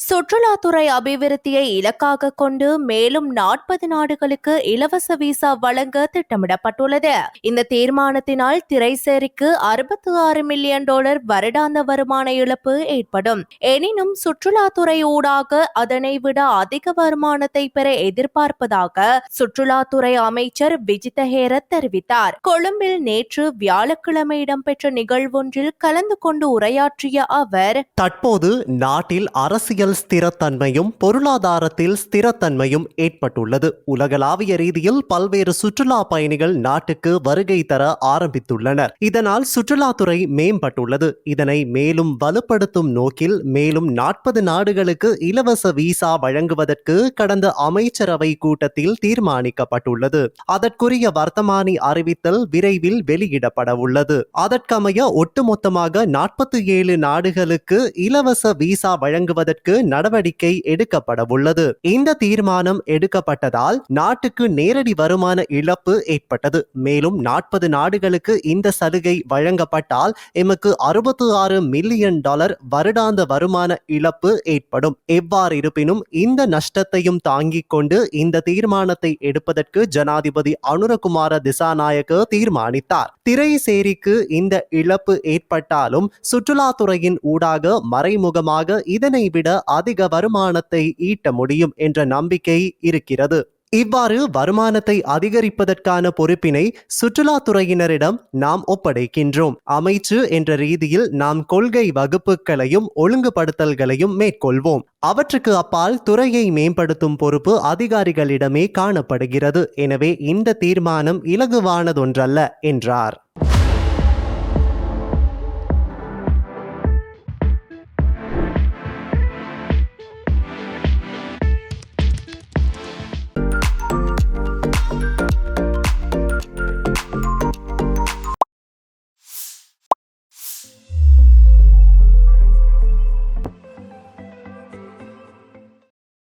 சுற்றுலாத்துறை அபிவிருத்தியை இலக்காக கொண்டு மேலும் நாற்பது நாடுகளுக்கு இலவச விசா வழங்க திட்டமிடப்பட்டுள்ளது. இந்த தீர்மானத்தினால் திரைசேரிக்கு அறுபத்தி ஆறு மில்லியன் டாலர் வருடாந்த வருமான இழப்பு ஏற்படும். எனினும் சுற்றுலாத்துறை ஊடாக அதனை விட அதிக வருமானத்தை பெற எதிர்பார்ப்பதாக சுற்றுலாத்துறை அமைச்சர் விஜித ஹேரத் தெரிவித்தார். கொழும்பில் நேற்று வியாழக்கிழமை இடம்பெற்ற நிகழ்வொன்றில் கலந்து கொண்டு உரையாற்றிய அவர் தற்போது நாட்டில் அரசியல் ஸ்திரத்தன்மையும் பொருளாதாரத்தில் ஸ்திரத்தன்மையும் ஏற்பட்டுள்ளது. உலகளாவிய ரீதியில் பல்வேறு சுற்றுலா பயணிகள் நாட்டுக்கு வருகை தர ஆரம்பித்துள்ளனர். இதனால் சுற்றுலாத்துறை மேம்பட்டுள்ளது. இதனை மேலும் வலுப்படுத்தும் நோக்கில் மேலும் நாற்பது நாடுகளுக்கு இலவச விசா வழங்குவதற்கு கடந்த அமைச்சரவை கூட்டத்தில் தீர்மானிக்கப்பட்டுள்ளது. அதற்குரிய வர்த்தமானி அறிவித்தல் விரைவில் வெளியிடப்பட உள்ளது அதற்கமைய ஒட்டுமொத்தமாக நாற்பத்தி ஏழு நாடுகளுக்கு இலவச விசா வழங்குவதற்கு நடவடிக்கை எடுக்கப்பட உள்ளது இந்த தீர்மானம் எடுக்கப்பட்டதால் நாட்டுக்கு நேரடி வருமான இழப்பு ஏற்பட்டது. மேலும் நாற்பது நாடுகளுக்கு இந்த சலுகை வழங்கப்பட்டால் எமக்கு அறுபத்தி ஆறு மில்லியன் டாலர் வருடாந்த வருமான இழப்பு ஏற்படும். எவ்வாறு இருப்பினும் இந்த நஷ்டத்தையும் தாங்கிக் கொண்டு இந்த தீர்மானத்தை எடுப்பதற்கு ஜனாதிபதி அனுரகுமார திசாநாயக்க தீர்மானித்தார். திரைசேரிக்கு இந்த இழப்பு ஏற்பட்டாலும் சுற்றுலாத்துறையின் ஊடாக மறைமுகமாக இதனை விட அதிக வருமானத்தை ஈட்ட முடியும் என்ற நம்பிக்கை இருக்கிறது. இவ்வாறு வருமானத்தை அதிகரிப்பதற்கான பொறுப்பினை சுற்றுலாத்துறையினரிடம் நாம் ஒப்படைக்கின்றோம். அமைச்சு என்ற ரீதியில் நாம் கொள்கை வகுப்புகளையும் ஒழுங்குபடுத்தல்களையும் மேற்கொள்வோம். அவற்றுக்கு அப்பால் துறையை மேம்படுத்தும் பொறுப்பு அதிகாரிகளிடமே காணப்படுகிறது. எனவே இந்த தீர்மானம் இலகுவானதொன்றல்ல என்றார்.